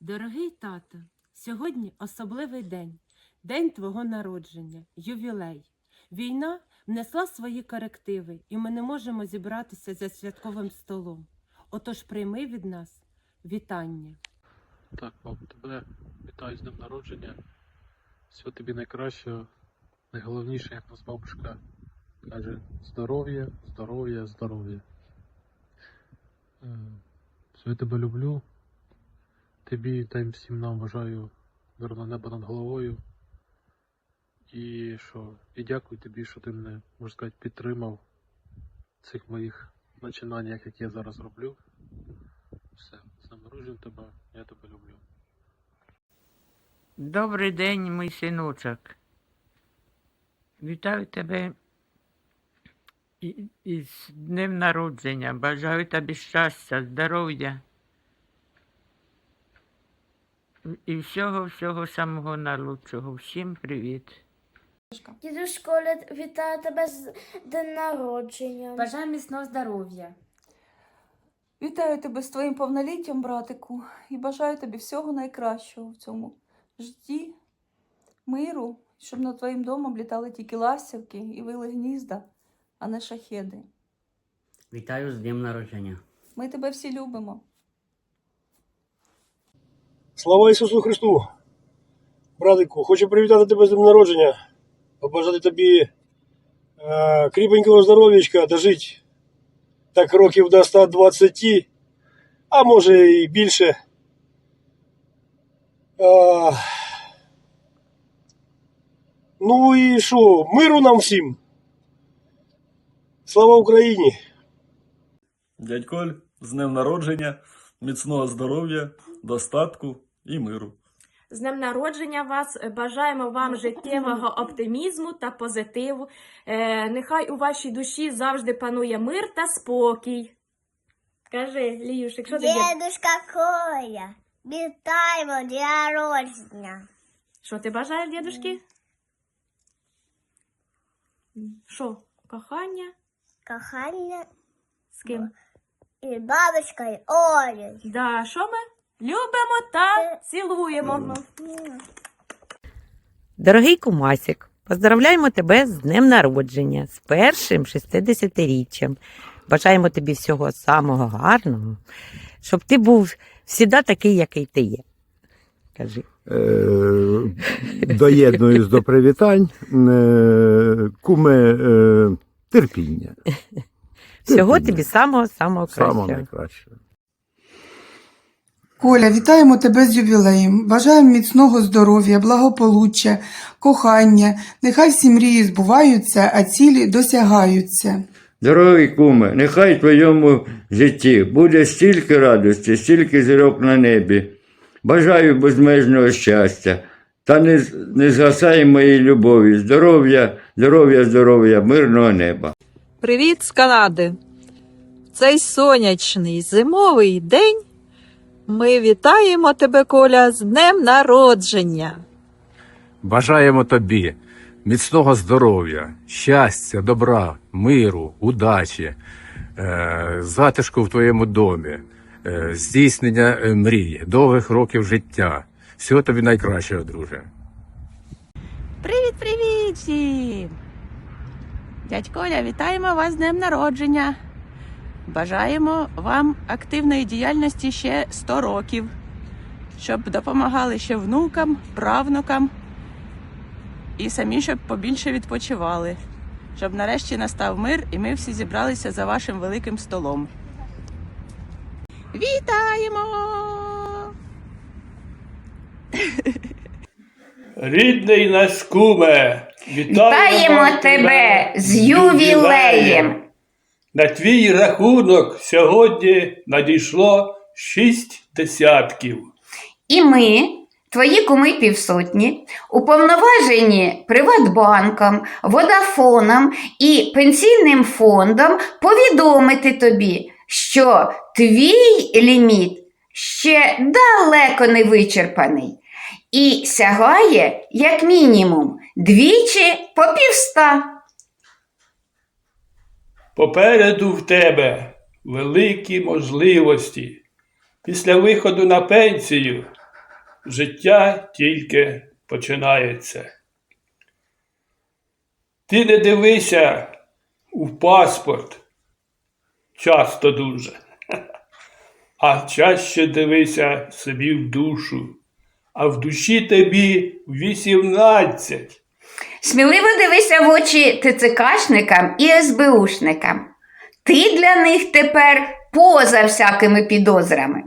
Дорогий тато, сьогодні особливий день, день твого народження, ювілей. Війна внесла свої корективи, і ми не можемо зібратися за святковим столом. Отож прийми від нас вітання. Так, папа, тебе вітаю з днем народження. Всього тобі найкращого. Найголовніше, як нас бабушка каже, здоров'я, здоров'я, здоров'я. Е, Все, тебе люблю. Тобі та й всім нам бажаю мирного неба над головою. І що? І дякую тобі, що ти мене, можна сказати, підтримав в цих моїх начинаннях, які я зараз роблю. Все, з тебе, я тебе люблю. Добрий день, мій синочок. Вітаю тебе і- із днем народження. Бажаю тобі щастя, здоров'я і всього-всього самого найлучшого. Всім привіт. Дідусь Коля, вітаю тебе з день народження. Бажаю міцного здоров'я. Вітаю тебе з твоїм повноліттям, братику, і бажаю тобі всього найкращого в цьому житті, миру, щоб над твоїм домом літали тільки ластівки і вили гнізда, а не шахеди. Вітаю з днем народження. Ми тебе всі любимо. Слава Ісусу Христу! Братику, хочу привітати тебе з днем народження, побажати тобі е, кріпенького здоров'ячка, дожить так років до 120, а може і більше. Е, ну і що, миру нам всім! Слава Україні! Дядьколь, з днем народження, міцного здоров'я, достатку і миру. З днем народження вас бажаємо вам життєвого оптимізму та позитиву. Е, нехай у вашій душі завжди панує мир та спокій. Кажи, Ліюшик, що ти є? Дідушка Коля, вітаємо день народження. Що ти бажаєш, дідушки? Що? Кохання? Кохання З ким? і бабушкою Олею. Да, що ми? Любимо та цілуємо. Дорогий Кумасік, поздравляємо тебе з днем народження, з першим 60-річчям. Бажаємо тобі всього самого гарного, щоб ти був завжди такий, який ти є. Кажи. Е, доєднуюсь до привітань. Е, Куме е, терпіння. Всього тобі самого самого Саме кращого. найкраще. Коля, вітаємо тебе з ювілеєм. Бажаємо міцного здоров'я, благополуччя, кохання. Нехай всі мрії збуваються, а цілі досягаються. Дорогий куме, нехай в твоєму житті буде стільки радості, стільки зірок на небі. Бажаю безмежного щастя та не, не згасай моєї любові, здоров'я, здоров'я, здоров'я, мирного неба. Привіт з Канади! В Цей сонячний зимовий день ми вітаємо тебе, Коля, з днем народження. Бажаємо тобі міцного здоров'я, щастя, добра, миру, удачі, е, затишку в твоєму домі, е, здійснення е, мрій, довгих років життя. Всього тобі найкращого, друже. Привіт, привіт всім! Дядь Коля, вітаємо вас з днем народження. Бажаємо вам активної діяльності ще 100 років, щоб допомагали ще внукам, правнукам і самі, щоб побільше відпочивали, щоб нарешті настав мир і ми всі зібралися за вашим великим столом. Вітаємо! Рідний наш куме, Вітаємо тебе з ювілеєм! На твій рахунок сьогодні надійшло шість десятків. І ми, твої куми півсотні, уповноважені Приватбанком, Водафоном і пенсійним фондом повідомити тобі, що твій ліміт ще далеко не вичерпаний і сягає як мінімум двічі по півста. Попереду в тебе великі можливості. Після виходу на пенсію життя тільки починається. Ти не дивися у паспорт часто дуже, а чаще дивися собі в душу, а в душі тобі 18. Сміливо дивися в очі ТЦКшникам і СБУшникам. Ти для них тепер поза всякими підозрами.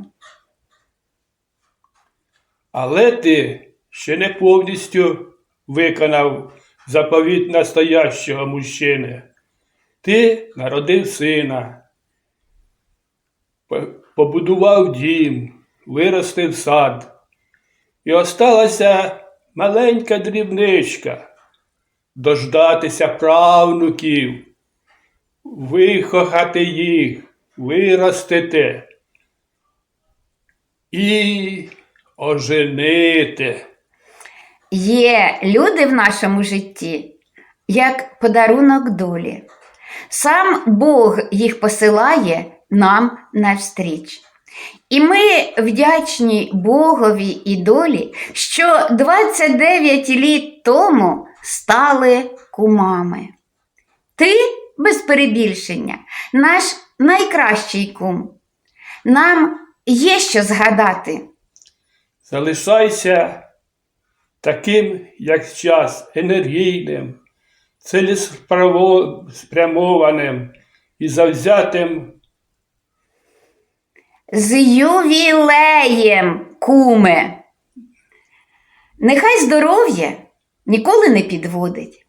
Але ти ще не повністю виконав заповіт настоящого мужчини. Ти народив сина, побудував дім, виростив сад. І осталася маленька дрібничка дождатися правнуків, вихохати їх, виростити і оженити. Є люди в нашому житті, як подарунок долі. Сам Бог їх посилає нам навстріч. І ми вдячні Богові і долі, що 29 літ тому стали кумами. Ти, без перебільшення, наш найкращий кум. Нам є що згадати. Залишайся таким, як час, енергійним, цілеспрямованим і завзятим З ювілеєм, куме. Нехай здоров'я ніколи не підводить.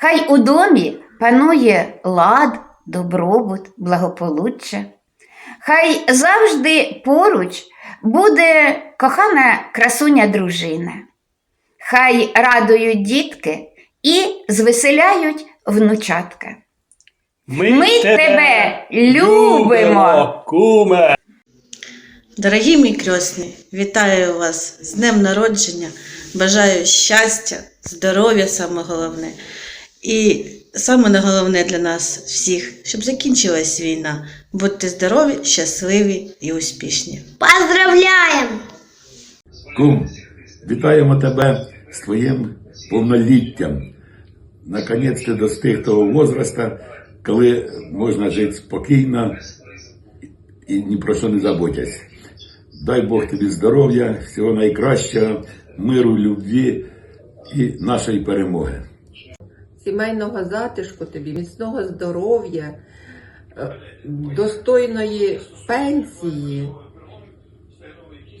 Хай у домі панує лад, добробут, благополуччя. Хай завжди поруч буде кохана красуня дружина. Хай радують дітки і звеселяють внучатка. Ми, Ми тебе любимо. куме. Дорогі мій крьосні, вітаю вас з днем народження. Бажаю щастя, здоров'я саме головне. І саме найголовне для нас всіх, щоб закінчилась війна. Будьте здорові, щасливі і успішні. Поздравляем! Кум, вітаємо тебе з твоїм повноліттям. Наконець ти достиг того возраста, коли можна жити спокійно і ні про що не заботясь. Дай Бог тобі здоров'я, всього найкращого, миру, любві і нашої перемоги. сімейного затишку тобі, міцного здоров'я, е, достойної пенсії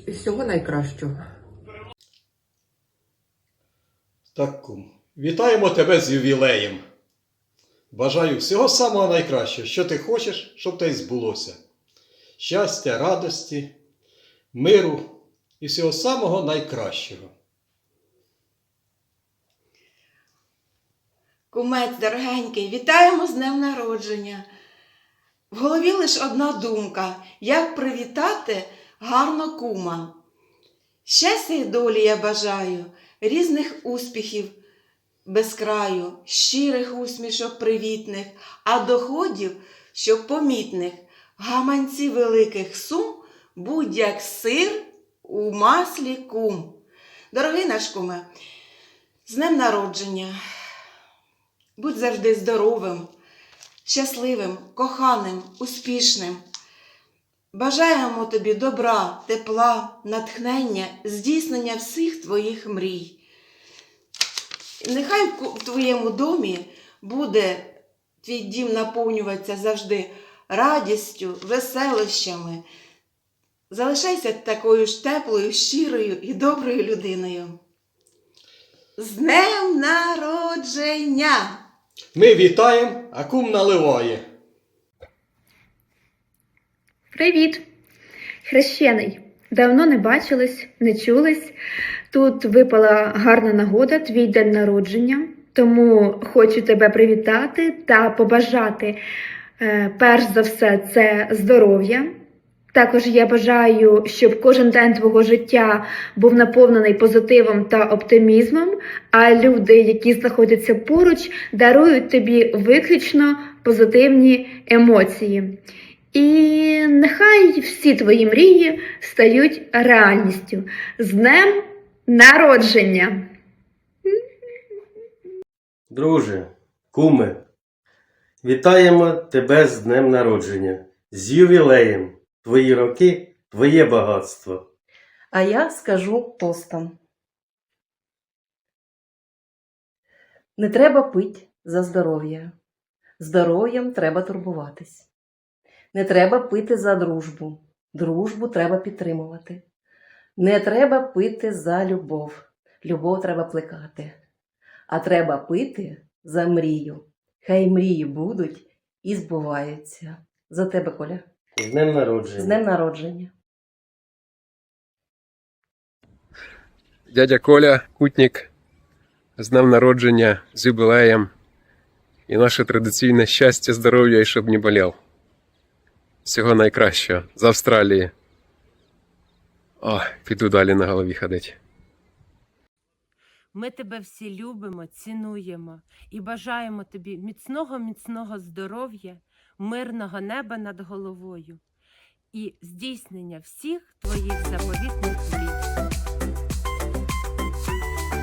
і всього найкращого. Так, кум, вітаємо тебе з ювілеєм. Бажаю всього самого найкращого, що ти хочеш, щоб те й збулося. Щастя, радості, миру і всього самого найкращого. Кумець дорогенький, вітаємо з днем народження. В голові лише одна думка, як привітати гарно кума. Щастя й долі я бажаю, різних успіхів без краю, щирих усмішок привітних, а доходів, щоб помітних, гаманці великих сум, будь як сир у маслі кум. Дорогий наш куме, з днем народження! Будь завжди здоровим, щасливим, коханим, успішним. Бажаємо тобі добра, тепла, натхнення, здійснення всіх твоїх мрій. Нехай в твоєму домі буде твій дім наповнюватися завжди радістю, веселощами. Залишайся такою ж теплою, щирою і доброю людиною. З днем народження! Ми вітаємо, а кум наливає. Привіт! Хрещений. Давно не бачились, не чулись. Тут випала гарна нагода, твій день народження. Тому хочу тебе привітати та побажати, е, перш за все, це здоров'я. Також я бажаю, щоб кожен день твого життя був наповнений позитивом та оптимізмом, а люди, які знаходяться поруч, дарують тобі виключно позитивні емоції. І нехай всі твої мрії стають реальністю. З днем народження! Друже, куме, вітаємо тебе з днем народження, з ювілеєм. Твої роки, твоє багатство. А я скажу тостом. Не треба пить за здоров'я. Здоров'ям треба турбуватись. Не треба пити за дружбу. Дружбу треба підтримувати. Не треба пити за любов. Любов треба плекати. А треба пити за мрію. Хай мрії будуть і збуваються. За тебе, Коля. З днем народження. З днем народження. Дядя Коля, кутник, з днем народження, з юбілеєм і наше традиційне щастя, здоров'я і щоб не болів. Всього найкращого з Австралії. О, піду далі на голові ходити. Ми тебе всі любимо, цінуємо і бажаємо тобі міцного, міцного здоров'я, мирного неба над головою і здійснення всіх твоїх заповітних мрій.